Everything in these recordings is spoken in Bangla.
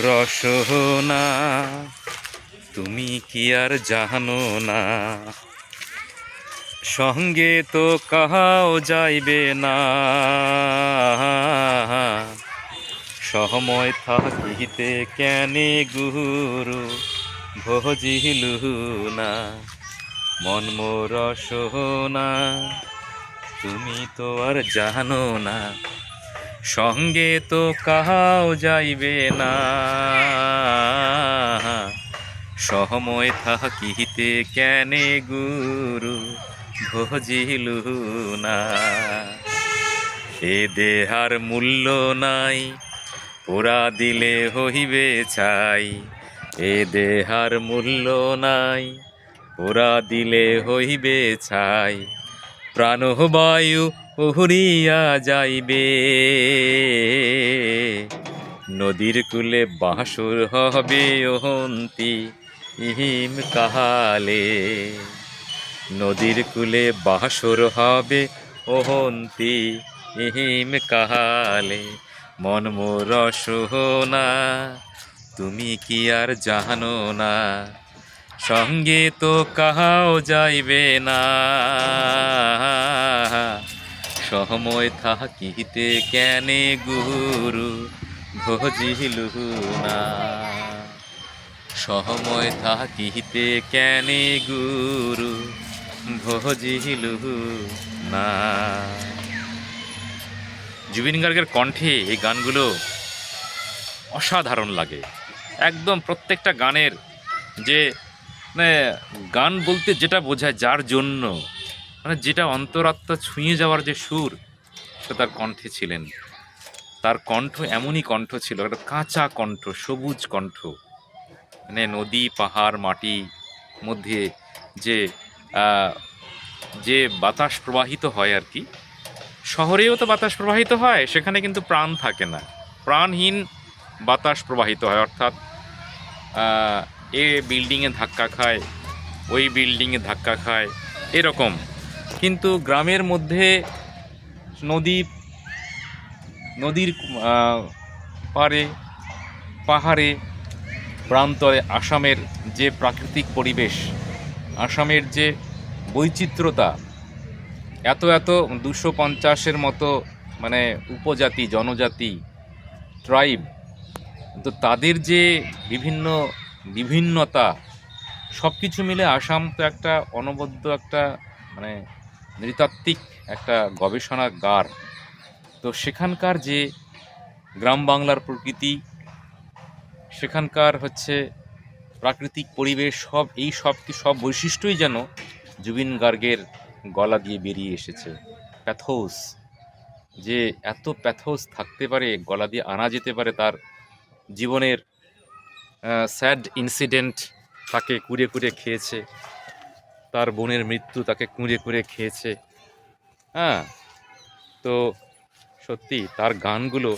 রসনা, তুমি কি আর জানো না? সঙ্গে তো কাহাও যাইবে না। সময় থাকিতে কেনে গুরু ভজিলু না মন মোর সোনা তুমি তো আর জানো না। সঙ্গে তো কাহাও যাইবে না। সময় থাকিতে কেনে গুরু ভজিলু না? এ দেহার মূল্য নাই, পোড়া দিলে হইবে ছাই এ দেহার মূল্য নাই, পোড়া দিলে হইবে ছাই প্রাণবায়ু উহরিয়া যাইবে। নদীর কূলে বাঁশুর হবে ওহন্তি ইহিম কাহালে। নদীর কূলে বাঁশুর হবে ওহন্তি ইহিম কাহালে। মন মোর সোহনা তুমি কি আর জানো না? সঙ্গে তো কাহাও যাইবে না। সময় থাকিতে কেনে গুরু? ভজিলু না। সময় থাকিতে কেনে গুরু? ভজিলু না। জুবিন গার্গের কণ্ঠে এই গানগুলো অসাধারণ লাগে। একদম প্রত্যেকটা গানের যে মানে গান বলতে যেটা বোঝায় যার জন্য। মানে যেটা অন্তরাত্মা ছুঁয়ে যাওয়ার যে সুর, সে তার কণ্ঠে ছিলেন। তার কণ্ঠ এমনই কণ্ঠ ছিল, একটা কাঁচা কণ্ঠ, সবুজ কণ্ঠ। মানে নদী, পাহাড়, মাটি মধ্যে যে যে বাতাস প্রবাহিত হয় আর কি, শহরেও তো বাতাস প্রবাহিত হয়, সেখানে কিন্তু প্রাণ থাকে না। প্রাণহীন বাতাস প্রবাহিত হয়, অর্থাৎ এ বিল্ডিংয়ে ধাক্কা খায়, ওই বিল্ডিংয়ে ধাক্কা খায়, এরকম। কিন্তু গ্রামের মধ্যে নদী, নদীর পারে পাহাড়ে, প্রান্তরে আসামের যে প্রাকৃতিক পরিবেশ, আসামের যে বৈচিত্র্যতা, এত এত দুশো পঞ্চাশের মতো মানে উপজাতি, জনজাতি, ট্রাইব, তো তাদের যে বিভিন্ন বিভিন্নতা সব কিছু মিলে আসাম তো একটা অনবদ্য একটা মানে নৃতাত্ত্বিক একটা গবেষণাগার। তো সেখানকার যে গ্রাম বাংলার প্রকৃতি, সেখানকার হচ্ছে প্রাকৃতিক পরিবেশ, সব এই সব কি সব বৈশিষ্ট্যই যেন জুবিন গার্গের গলা দিয়ে বেরিয়ে এসেছে। প্যাথোস, যে এত প্যাথোস থাকতে পারে, গলা দিয়ে আনা যেতে পারে তার জীবনের স্যাড ইনসিডেন্ট তাকে কুড়ে কুড়ে খেয়েছে। তার বোনের মৃত্যু তাকে কুঁড়ে কুঁড়ে খেয়েছে। হ্যাঁ? তো সত্যি তার গানগুলো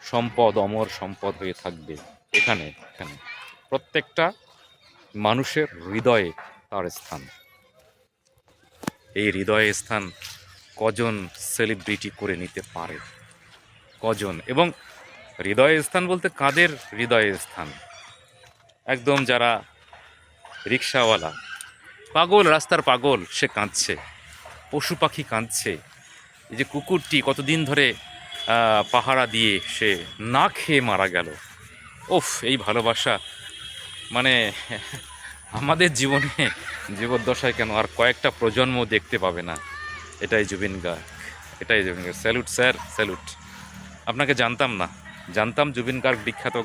সম্পদ, অমর সম্পদ হয়ে থাকবে এখানে এখানে। প্রত্যেকটা মানুষের হৃদয়ে তার স্থান। এই হৃদয়ে স্থান কজন সেলিব্রিটি করে নিতে পারে? কজন? এবং হৃদয়ে স্থান বলতে কাদের হৃদয়ে স্থান? একদম যারা রিক্সাওয়ালা পাগল, রাস্তার পাগল, সে কাঁদছে। পশু পাখি কাঁদছে। এই যে কুকুরটি কতদিন ধরে পাহারা দিয়ে সে না খেয়ে মারা গেল। ওফ এই ভালোবাসা। মানে আমাদের জীবনে জীবদ্দশায় কেন আর কয়েকটা প্রজন্ম দেখতে পাবে না? এটাই জুবিন গার্গ। এটাই Zubeen Garg. Salute, sir, salute. আপনাকে জানতাম না। জানতাম জুবিন গার্গ বিখ্যাত।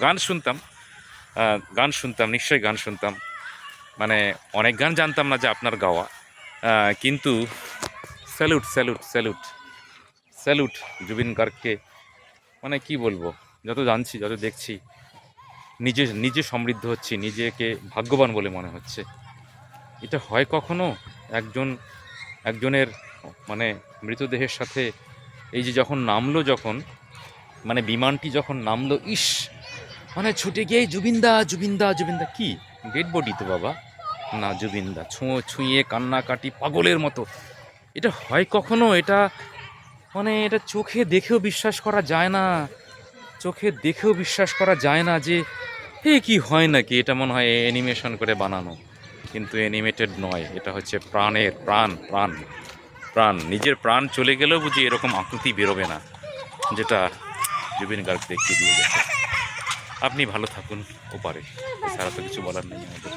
গান শুনতাম। গান শুনতাম, নিশ্চয়ই গান শুনতাম। মানে অনেক গান জানতাম না যে আপনার গাওয়া। কিন্তু salute salute salute. Salute, Zubeen গার্গকে মানে কি বলব? যত জানছি, যত দেখছি, নিজে নিজে সমৃদ্ধ হচ্ছি, নিজেকে ভাগ্যবান বলে মনে হচ্ছে। এটা হয় কখনো? একজন, একজনের মানে মৃতদেহের সাথে এই যে যখন নামলো যখন মানে বিমানটি যখন নামলো, ইস! মানে ছুটে গিয়ে জুবিনদা জুবিনদা জুবিনদা, কি? ডেড বডি তো বাবা। না, জুবিনদা ছুঁয়ো ছুঁয়ে কান্নাকাটি পাগলের মতো। এটা হয় কখনো? এটা মানে এটা চোখে দেখেও বিশ্বাস করা যায় না। চোখে দেখেও বিশ্বাস করা যায় না যে এ কি হয় নাকি? এটা মনে হয় অ্যানিমেশন করে বানানো। কিন্তু অ্যানিমেটেড নয়। এটা হচ্ছে প্রাণের প্রাণ প্রাণ প্রাণ। নিজের প্রাণ চলে গেলেও বুঝি এরকম আকুতি বেরোবে না, যেটা জুবিন গার্গ দেখিয়ে দিয়ে গেছে আপনি ভালো থাকুন ওপারে। সারা তো কিছু বলার নেই আমাদের।